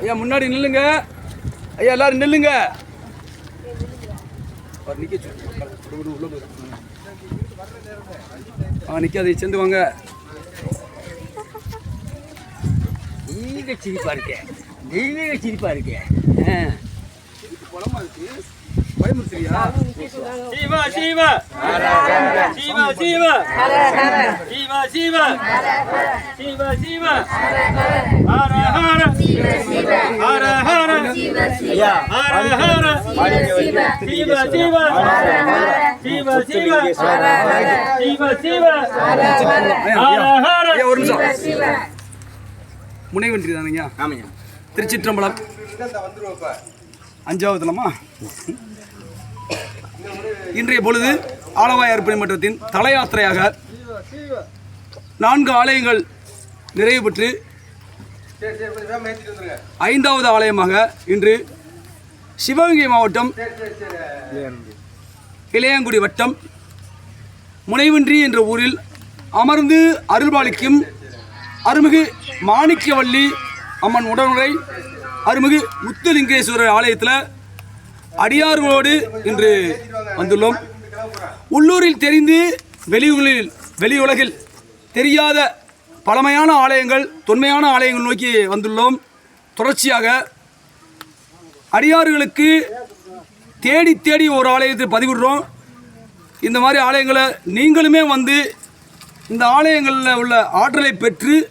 ஐயா முன்னாடி நில்லுங்க. ஐயா எல்லாரும் நில்லுங்க. ஆ நிற்காது சேர்ந்து வாங்க. நீங்க சிரிப்பா இருக்கேன் நீங்க சிரிப்பா இருக்கேன் ஆ. இருக்கு பயமுறுத்துறியா? சிவ சிவ சிவ சிவ சிவ சிவ சிவ சிவ ஹர ஹர. ஹர ஹர. ஐயா ஹர ஹர. சிவ சிவ சிவ சிவ சிவ சிவ ஐயா, ஹர ஐயா. ஹர. ஐயா ஒரு நிமிஷம். முனைவன்றி தானுங்க ஆமாய்யா. திருச்சிற்றம்பலம். அஞ்சாவதுலமா இன்றைய பொழுது ஆலவாய் அர்ப்பணி மன்றத்தின் நான்கு ஆலயங்கள் நிறைவு பெற்று ஐந்தாவது ஆலயமாக இன்று சிவகங்கை மாவட்டம் இளையங்குடி வட்டம் முனைவன்றி என்ற ஊரில் அமர்ந்து அருள்பாலிக்கும் அருமிகு மாணிக்கவல்லி அம்மன் உடனுரை அருமிகு முத்துலிங்கேஸ்வரர் ஆலயத்தில் அடியார்களோடு இன்று வந்துள்ளோம். உள்ளூரில் தெரிந்து வெளியூரில் வெளியுலகில் தெரியாத பழமையான ஆலயங்கள் தொன்மையான ஆலயங்கள் நோக்கி வந்துள்ளோம். தொடர்ச்சியாக அடியார்களுக்கு தேடி தேடி ஒரு ஆலயத்தை பதிவிடுறோம். இந்த மாதிரி ஆலயங்களை நீங்களுமே வந்து இந்த ஆலயங்களில் உள்ள ஆற்றலை பெற்று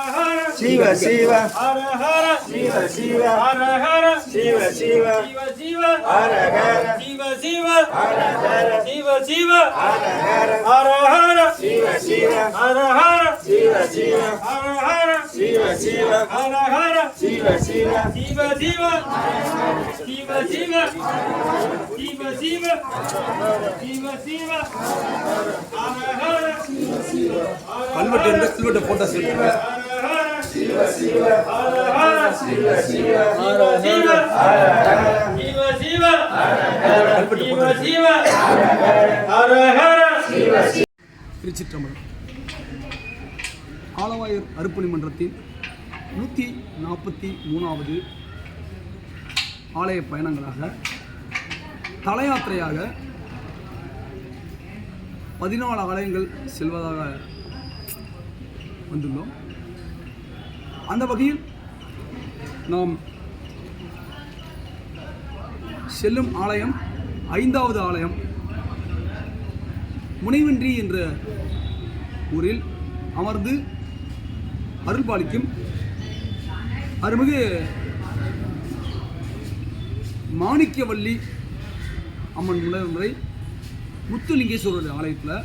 சிவ சிவ ஹர ஹர சிவ சிவ ஹர ஹர சிவ சிவ சிவ சிவ ஹர ஹர சிவ சிவ ஹர ஹர சிவ சிவ ஹர ஹர ஹர ஹர சிவ சிவ ஹர ஹர சிவ சிவ ஹர ஹர சிவ சிவ ஹர ஹர சிவ சிவ சிவ சிவ சிவ சிவ சிவ சிவ சிவ சிவ ஹர ஹர கல்வெட்டு கல்வெட்டை போட்டோ சேர்த்துங்க சிவ சிவ ஹர ஹர அறுப்பணி மன்றத்தின் நூற்றி நாற்பத்தி மூணாவது ஆலய பயணங்களாக தலையாத்திரையாக பதினாலு ஆலயங்கள் செல்வதாக வந்துள்ளோம். அந்த வகையில் நாம் செல்லும் ஆலயம் ஐந்தாவது ஆலயம் முனைவன்றி என்ற ஊரில் அமர்ந்து அருள்பாலிக்கும் அருள்மிகு மாணிக்கவல்லி அம்மன் முறை முத்துலிங்கேஸ்வரர் ஆலயத்தில்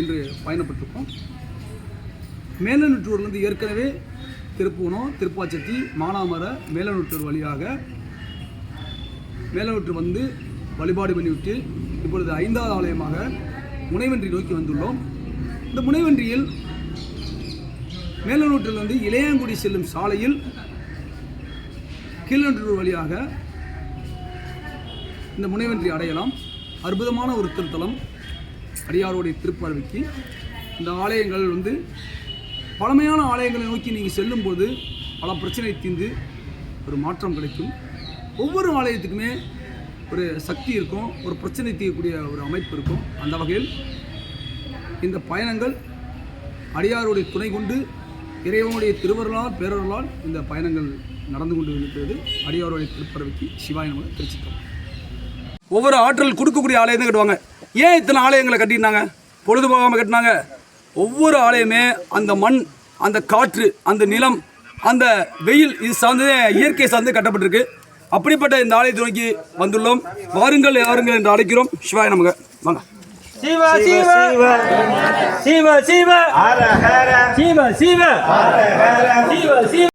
இன்று பயணப்பட்டிருக்கோம். மேலநுற்றூர்லேருந்து ஏற்கனவே திருப்பூணம் திருப்பாச்சத்தி மானாமர மேலநுற்றூர் வழியாக மேலவற்று வந்து வழிபாடு பண்ணிவிட்டு இப்பொழுது ஐந்தாவது ஆலயமாக முனைவன்றி நோக்கி வந்துள்ளோம். இந்த முனைவன்றியில் மேலநூற்றிலிருந்து இளையாங்குடி செல்லும் சாலையில் கீழநூற்றூர் வழியாக இந்த முனைவன்றி அடையலாம். அற்புதமான ஒரு திருத்தலம் அடியாரோடைய திருப்பார்வைக்கு. இந்த ஆலயங்கள் வந்து பழமையான ஆலயங்களை நோக்கி நீங்கள் செல்லும்போது பல பிரச்சனை தீர்ந்து ஒரு மாற்றம் கிடைக்கும். ஒவ்வொரு ஆலயத்துக்குமே ஒரு சக்தி இருக்கும் ஒரு பிரச்சனை தீர்க்கக்கூடிய ஒரு அமைப்பு இருக்கும். அந்த வகையில் இந்த பயணங்கள் அடியாருடைய துணை கொண்டு இறைவனுடைய திருவருளால் பேரருளால் இந்த பயணங்கள் நடந்து கொண்டு இருக்கிறது அடியாருடைய திருப்பறவைக்கு சிவாய நம்ம திருச்சிட்டோம் ஒவ்வொரு ஆற்றல் கொடுக்கக்கூடிய ஆலயம் தான் கட்டுவாங்க. ஏன் இத்தனை ஆலயங்களை கட்டியிருந்தாங்க? பொழுது போகாமல் கட்டினாங்க? ஒவ்வொரு ஆலயமே அந்த மண் அந்த காற்று அந்த நிலம் அந்த வெயில் இது சார்ந்து இயற்கை சார்ந்து கட்டப்பட்டிருக்கு. அப்படிப்பட்ட இந்த ஆலயத்தை நோக்கி வந்துள்ளோம். வாருங்கள் யாருங்கள் என்று அழைக்கிறோம். சிவாய நமக. வாங்க. சிவ சிவ. சிவ சிவ. ஹர ஹர. சிவ சிவ. ஹர ஹர. சிவ சிவ.